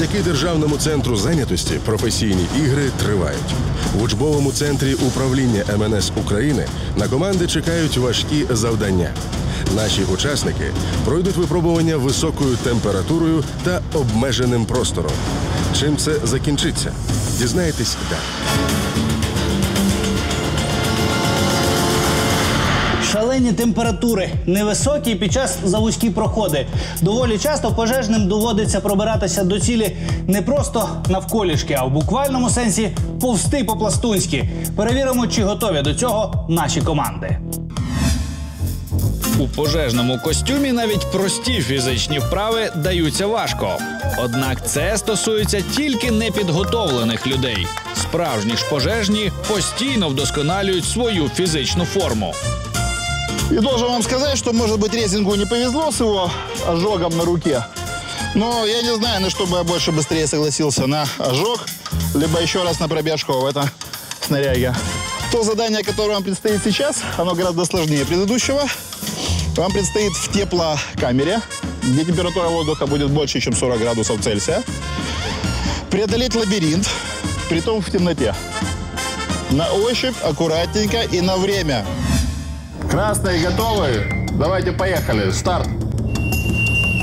Завдяки державному центру зайнятості професійні ігри тривають. В учбовому центрі управління МНС України на команди чекають важкі завдання. Наші учасники пройдуть випробування високою температурою та обмеженим простором. Чим це закінчиться? Дізнаєтесь далі. Шалені температури, невисокі під час завузькі проходи. Доволі часто пожежним доводиться пробиратися до цілі не просто навколішки, а в буквальному сенсі повсти по-пластунськи. Перевіримо, чи готові до цього наші команди. У пожежному костюмі навіть прості фізичні вправи даються важко. Однак це стосується тільки непідготовлених людей. Справжні ж пожежні постійно вдосконалюють свою фізичну форму. И должен вам сказать, что, может быть, Резингу не повезло с его ожогом на руке. Но я не знаю, на что бы я больше быстрее согласился. На ожог, либо еще раз на пробежку в этом снаряге. То задание, которое вам предстоит сейчас, оно гораздо сложнее предыдущего. Вам предстоит в теплокамере, где температура воздуха будет больше, чем 40 градусов Цельсия, преодолеть лабиринт, притом в темноте. На ощупь, аккуратненько и на время. Красные готовы? Давайте поехали. Старт.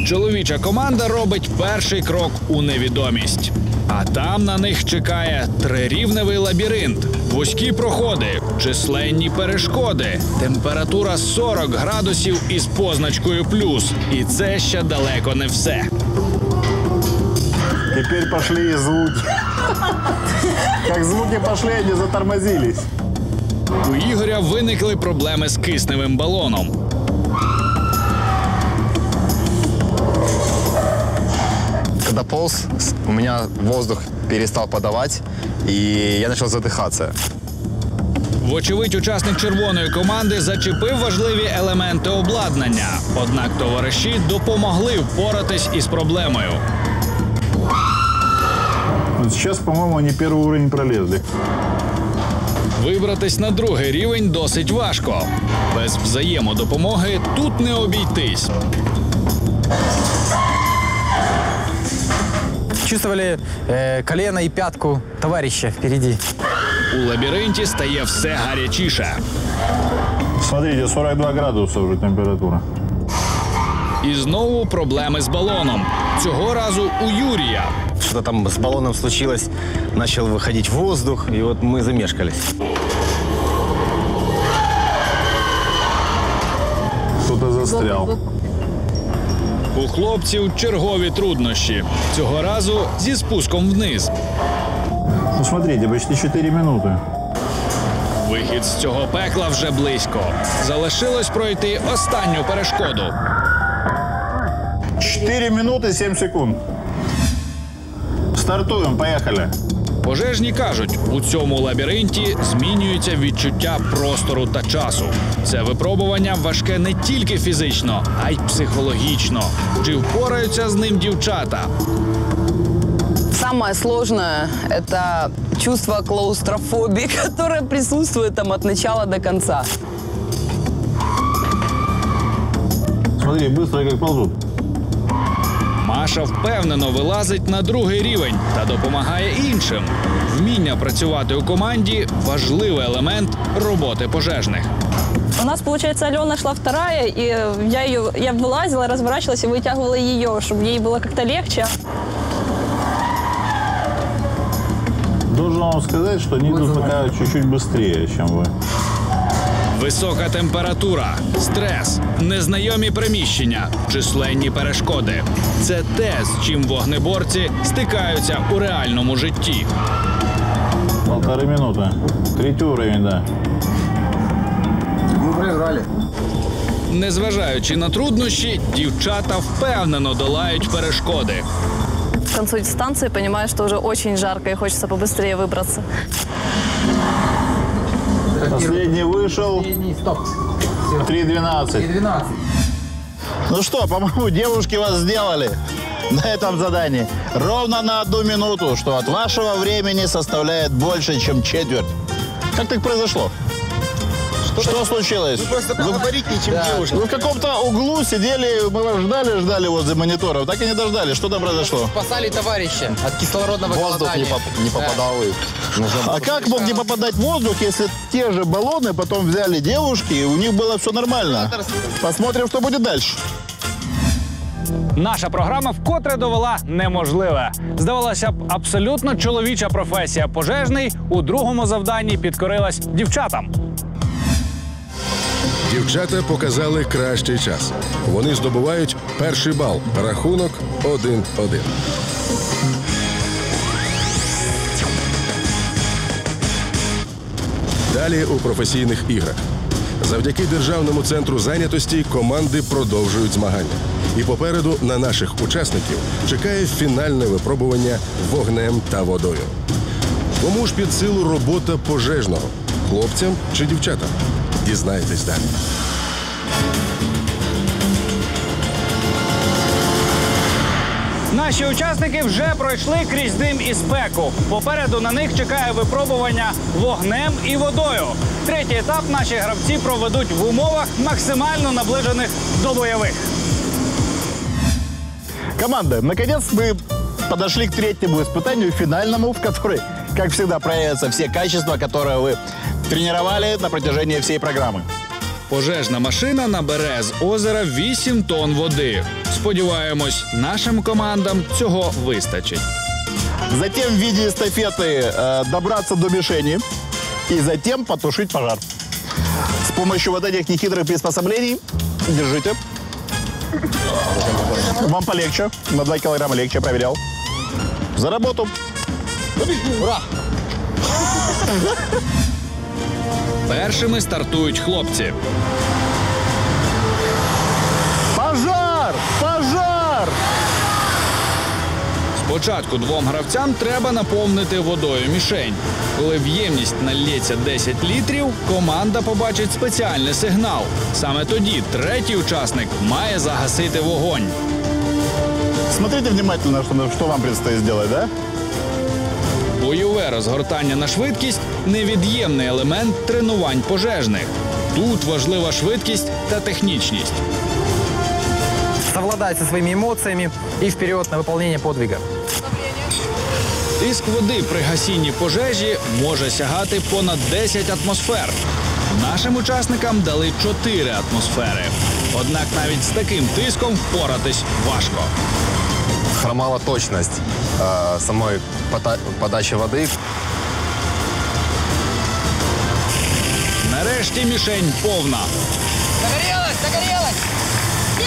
Чоловіча команда робить перший крок у невідомість. А там на них чекає трирівневий лабіринт, вузькі проходи, численні перешкоди, температура 40 градусів із позначкою плюс. І це ще далеко не все. Теперь пошли и звуки. Как звуки пошли, они затормозились. У Ігоря виникли проблеми з кисневим балоном. Когда полз, у меня воздух перестал подавать, и я начал задыхаться. Вочевидь, учасник червоної команди зачепив важливі елементи обладнання. Однак товариші допомогли впоратись із проблемою. Сейчас, по-моему, они первый уровень пролезли Вибратись на другий рівень досить важко. Без взаємодопомоги тут не обійтись. Чувствовали э, колено и пятку товарища впереди. У лабіринті стає все гарячіше. Смотрите, 42 градуса уже температура. І знову проблеми з балоном. Цього разу у Юрія. Что-то там с баллоном случилось, начал выходить воздух, и вот мы замешкались. Застрял. У хлопців чергові труднощі. Цього разу зі спуском вниз. Ну, смотрите, почти 4 минуты. Вихід з цього пекла вже близько. Залишилось пройти останню перешкоду. 4 минуты 7 секунд. Стартуем, поехали. Пожежні кажуть, у цьому лабіринті змінюється відчуття простору та часу. Це випробування важке не тільки фізично, а й психологічно. Чи впораються з ним дівчата? Самое сложное – это чувство клаустрофобии, которое присутствует там от начала до конца. Смотри, быстро как ползут. Маша впевнено вилазить на другий рівень та допомагає іншим. Вміння працювати у команді важливий елемент роботи пожежних. У нас, получается, Алена шла вторая, и я ее, я вылазила, разворачивалась и вытягивала ее, чтобы ей было как-то легче. Должен вам сказать, что они тут пока чуть-чуть быстрее, чем вы. Висока температура, стрес, незнайомі приміщення, численні перешкоди. Це те, з чим вогнеборці стикаються у реальному житті. Полторы минуты. Третий уровень, да. Незважаючи на труднощі, дівчата впевнено долають перешкоди. К концу дистанции понимаю, что уже очень жарко и хочется побыстрее выбраться. Последний вышел. 3.12. Ну что, по-моему, девушки вас сделали на этом задании. Ровно на одну минуту, что от вашего времени составляет больше, чем четверть. Как так произошло? Что случилось? Просто поговорить нечем девушке. Вы в каком-то углу сидели, мы вас ждали, ждали возле мониторов, так и не дождались. Что там произошло? Спасали товарища от кислородного Воздух не, голодания. поп- не попадал и нужно было А как мог не попадать воздух, если те же баллоны потом взяли девушки, и у них было все нормально? Посмотрим, что будет дальше. Наша програма вкотре довела неможливе. Здавалося б, абсолютно чоловіча професія пожежний у другому завданні підкорилась дівчатам. Дівчата показали кращий час. Вони здобувають перший бал. Рахунок 1-1. Далі у професійних іграх. Завдяки державному центру зайнятості команди продовжують змагання. І попереду на наших учасників чекає фінальне випробування вогнем та водою. Кому ж під силу робота пожежного? Хлопцям чи дівчатам? Дізнаєтесь далі. Наші учасники вже пройшли крізь дим і спеку. Попереду на них чекає випробування вогнем і водою. Третій етап наші гравці проведуть в умовах максимально наближених до бойових. Команда, наконец мы подошли к третьему испытанию, финальному, в которой, как всегда, проявятся все качества, которые вы тренировали на протяжении всей программы. Пожежна машина набере з озера 8 тонн води. Сподіваємось, нашим командам цього вистачить. Затем в виде эстафеты э, добраться до мишени и затем потушить пожар. С помощью вот этих нехитрых приспособлений, держите. Вам полегче, на 2 килограмма легче, проверял. За работу. Першими стартують хлопці. Пожар! Пожар! Спочатку двом гравцям треба наповнити водою мішень. Коли в ємність налється 10 літрів, команда побачить спеціальний сигнал. Саме тоді третій учасник має загасити вогонь. Смотрите внимательно, что, что вам предстоит сделать, да? Бойове розгортання на швидкість невід'ємний елемент тренувань пожежних. Тут важлива швидкість та технічність. Совладать со своими эмоциями и вперед на выполнение подвига. Тиск води при гасінні пожежі може сягати понад 10 атмосфер. Нашим учасникам дали 4 атмосфери. Однак навіть з таким тиском впоратись важко. Хромала точность э, самой пота- подачи воды. Нарешті мішень повна.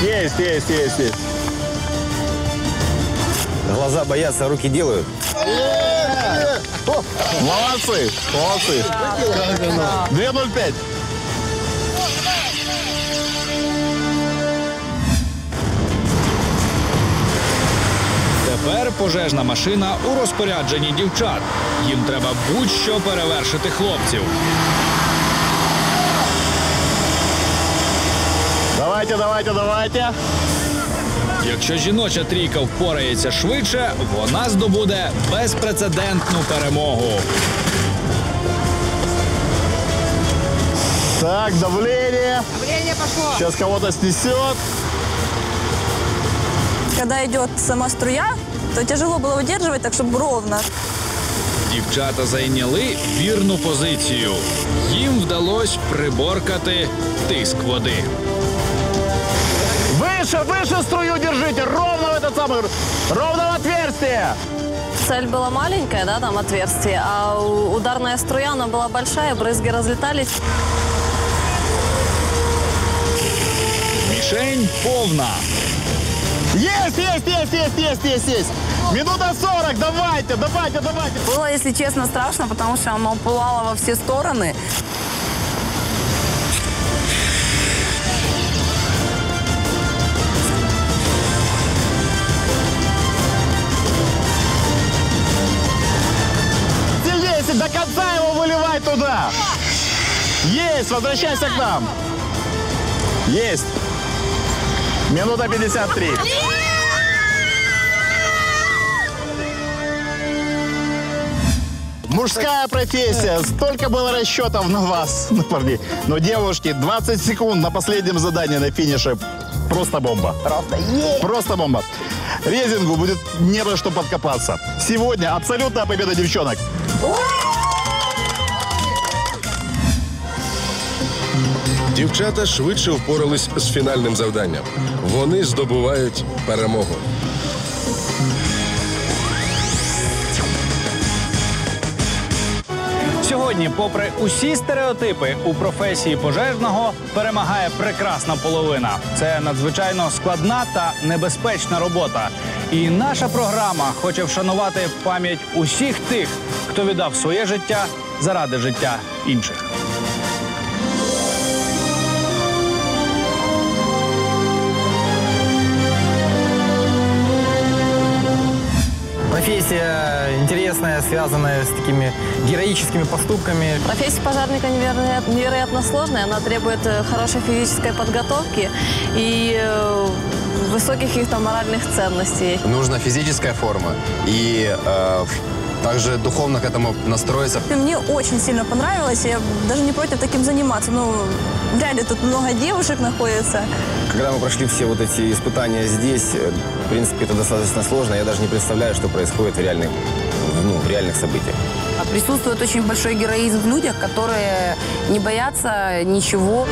Есть, есть, есть, есть. Глаза боятся, руки делают. Молодцы, молодцы. 2.05. Тепер пожежна машина у розпорядженні дівчат. Їм треба будь-що перевершити хлопців. Давайте, давайте, давайте. Якщо жіноча трійка впорається швидше, вона здобуде безпрецедентну перемогу. Так, давление. Давление пошло. Сейчас кого-то снесет. Когда идет сама струя, то тяжело было удерживать, так чтобы ровно. Дівчата зайняли вірну позицію. Їм вдалося приборкати тиск води. Выше, выше струю держите. Ровно в этот самый... Ровно в отверстие. Цель была маленькая, да, там отверстие, а у- ударная струя, она была большая, брызги разлетались. Мішень повна. Есть, есть, есть, есть, есть, есть, есть. Минута 40, давайте, давайте, давайте. Было, если честно, страшно, потому что оно пылало во все стороны. Есть, до конца его выливай туда. Есть, возвращайся к нам. Есть. Минута 53. Мужская профессия. Столько было расчетов на вас, на парней. Но, девушки, 20 секунд на последнем задании на финише. Просто бомба. Просто, Просто бомба. Резингу будет не на что подкопаться. Сегодня абсолютная победа девчонок. Дівчата швидше впорались з фінальним завданням. Вони здобувають перемогу. Сьогодні, попри усі стереотипи, у професії пожежного перемагає прекрасна половина. Це надзвичайно складна та небезпечна робота. І наша програма хоче вшанувати пам'ять усіх тих, хто віддав своє життя заради життя інших. Профессия интересная, связанная с такими героическими поступками. Профессия пожарника невероятно, невероятно сложная. Она требует э, хорошей физической подготовки и э, высоких каких-то моральных ценностей. Нужна физическая форма и э, также духовно к этому настроиться. Мне очень сильно понравилось, я даже не против таким заниматься. Ну, вряд ли тут много девушек находится. Когда мы прошли все вот эти испытания здесь, э, в принципе, это достаточно сложно. Я даже не представляю, что происходит в реальных, ну, в реальных событиях. Присутствует очень большой героизм в людях, которые не боятся ничего.